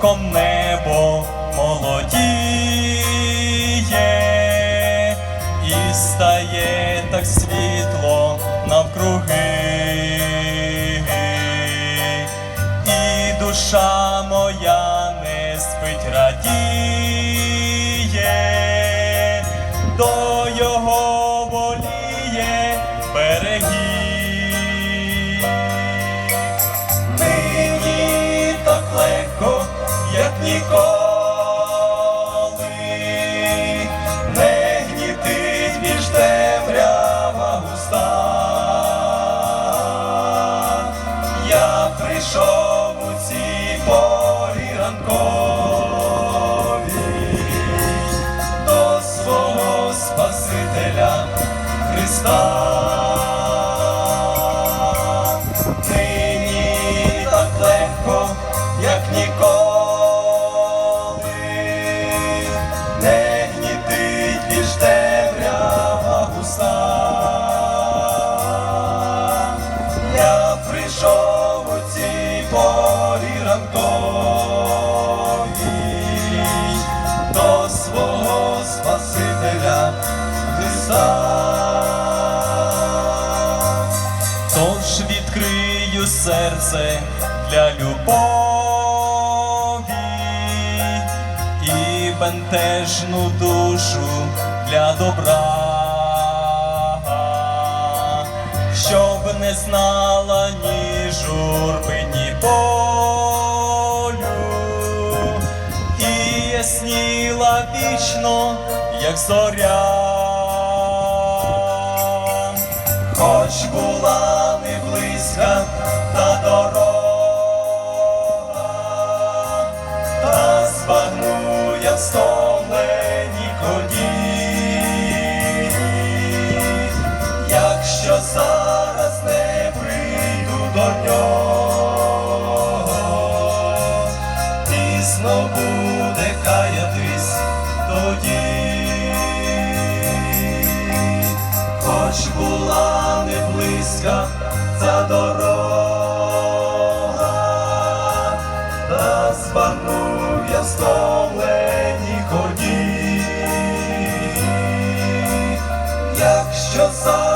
кроком небо молодіє, і стає так світло навкруги, і душа моя не спить радіє, до його прийшов у ці порі ранкові до свого Спасителя Христа. Нині так легко, як ніколи, порі ранкові до свого Спасителя Христа. Тож відкрию серце для любові і бентежну душу для добра, щоб не знала ні журби, ні болю, і ясніла вічно, як зоря. Хоч була не близька та дорога, та збагну я в стомлені ході. Якщо зараз не пізно буде каятись тоді. Хоч була не близька ця дорога, та збагнув я стомлені ході. Якщо зараз